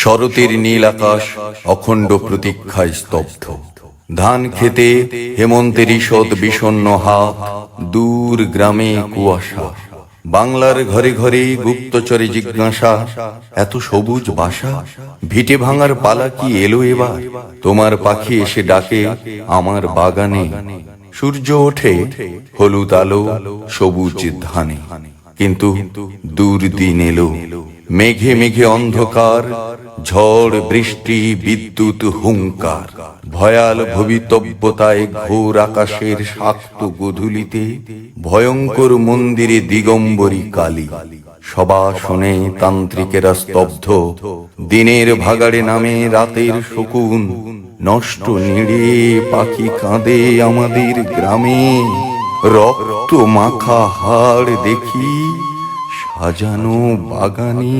শরতের নীল আকাশ অখণ্ড প্রতীক্ষায় স্তব্ধ। ধান খেতে হেমন্তের ঈষৎ বিষণ্ণ হাত, দূর গ্রামে কুয়াশা। বাংলার ঘরে ঘরে গুপ্তচরে জিজ্ঞাসা, এত সবুজ বাসা? ভিটে ভাঙার পালা কি এলো এবার? তোমার পাখি এসে ডাকে, আমার বাগানে। সূর্য ওঠে হলুদ আলো, সবুজ ধানে। কিন্তু দূর দিন এলো মেঘে মেঘে অন্ধকার, ঝড়, বৃষ্টি, বিদ্যুৎ, হুঙ্কার। ভয়াল ভবিতব্যতায় ঘোর আকাশের শাক্ত গধূলিতে ভয়ঙ্কর মন্দিরে দিগম্বরী কালী। সবা শুনে তান্ত্রিকেরা স্তব্ধ, দিনের ভাগাড়ে নামে রাতের শকুন। নষ্ট নিড়ে পাখি কাঁদে আমাদের গ্রামে। রক্ত মাখা হাড় দেখি সাজানো বাগানে